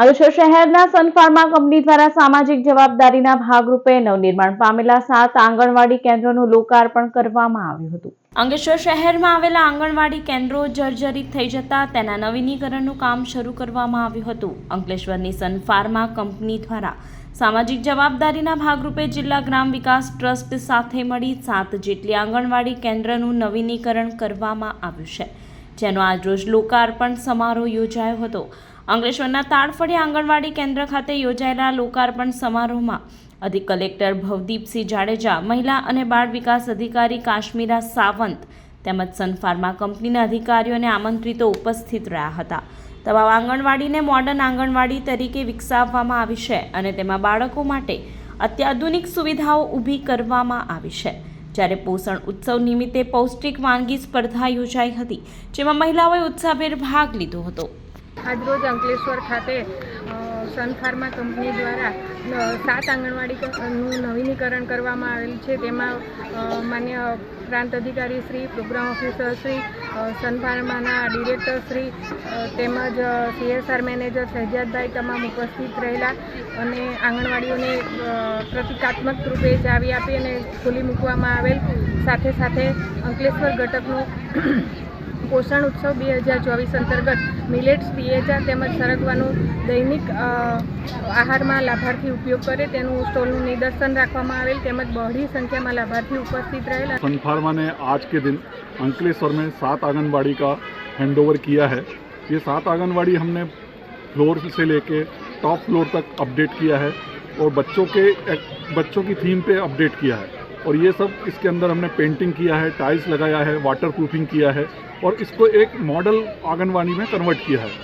અંકલેશ્વર શહેરના Sun Pharma company દ્વારા સામાજિક જવાબદારીના ભાગરૂપે નવનિર્માણ પામેલા સાત આંગણવાડી કેન્દ્રોનું લોકાર્પણ કરવામાં આવ્યું હતું. અંગેશ્વર શહેરમાં આવેલા આંગણવાડી કેન્દ્રો જર્જરિત થઈ જતા તેના નવીનીકરણનું કામ શરૂ કરવામાં આવ્યું હતું. અંકલેશ્વરની સન ફાર્મા કંપની દ્વારા સામાજિક જવાબદારીના ભાગરૂપે જિલ્લા ગ્રામ વિકાસ ટ્રસ્ટ સાથે મળી સાત જેટલી આંગણવાડી કેન્દ્રનું નવીનીકરણ કરવામાં આવ્યું છે. જેનો આજરોજ લોકાર્પણ સમારોહ યોજાયો હતો. અંકલેશ્વરના તાડફળી આંગણવાડી કેન્દ્ર ખાતે યોજાયેલા લોકાર્પણ સમારોહમાં અધિક કલેક્ટર ભવદીપસિંહ જાડેજા, મહિલા અને બાળ વિકાસ અધિકારી કાશ્મીરા સાવંત તેમજ સન ફાર્મા કંપનીના અધિકારીઓને આમંત્રિતો ઉપસ્થિત રહ્યા હતા. તમામ આંગણવાડીને મોડર્ન આંગણવાડી તરીકે વિકસાવવામાં આવી છે અને તેમાં બાળકો માટે અત્યાધુનિક સુવિધાઓ ઊભી કરવામાં આવી છે. જ્યારે પોષણ ઉત્સવ નિમિત્તે પૌષ્ટિક વાનગી સ્પર્ધા યોજાઈ હતી, જેમાં મહિલાઓએ ઉત્સાહભેર ભાગ લીધો હતો. આજરોજ અંકલેશ્વર ખાતે સનફાર્મા સન ફાર્મા કંપની દ્વારા સાત આંગણવાડી ક- નવીનીકરણ કરવામાં આવેલ છે. તેમાં માન્ય પ્રાંત અધિકારી શ્રી પ્રોગ્રામ ઓફિસર શ્રી સનફાર્માના સન ફાર્માના ડિરેક્ટર શ્રી તેમજ સીએસઆર મેનેજર શહેજાદભાઈ તમામ ઉપસ્થિત રહેલા અને આંગણવાડીઓને પ્રતિકાત્મક રૂપે ચાવી આપી અને ખોલી મૂકવામાં આવેલ. સાથે સાથે અંકલેશ્વર ઘટકનું પોષણ ઉત્સવ બે હજાર ચોવીસ અંતર્ગત મિલેટ્સ પિએચા તેમજ સરગવાનું દૈનિક અ, આહારમાં લાભાર્થી ઉપયોગ કરે તેનું સ્ટોલનું નિદર્શન રાખવામાં આવેલ તેમજ બહોળી સંખ્યામાં લાભાર્થી ઉપસ્થિત રહેલ सन फार्मा ने आज के दिन अंकलेश्वर में सात आंगनबाड़ी का हैंडओवर किया है ये सात आंगनबाड़ी हमने फ्लोर से लेके टॉप फ्लोर तक अपडेट किया है और बच्चों के बच्चों की थीम पे अपडेट किया है और ये सब इसके अंदर हमने पेंटिंग किया है टाइल्स लगाया है वाटर प्रूफिंग किया है और इसको एक मॉडल आंगनबाड़ी में कन्वर्ट किया है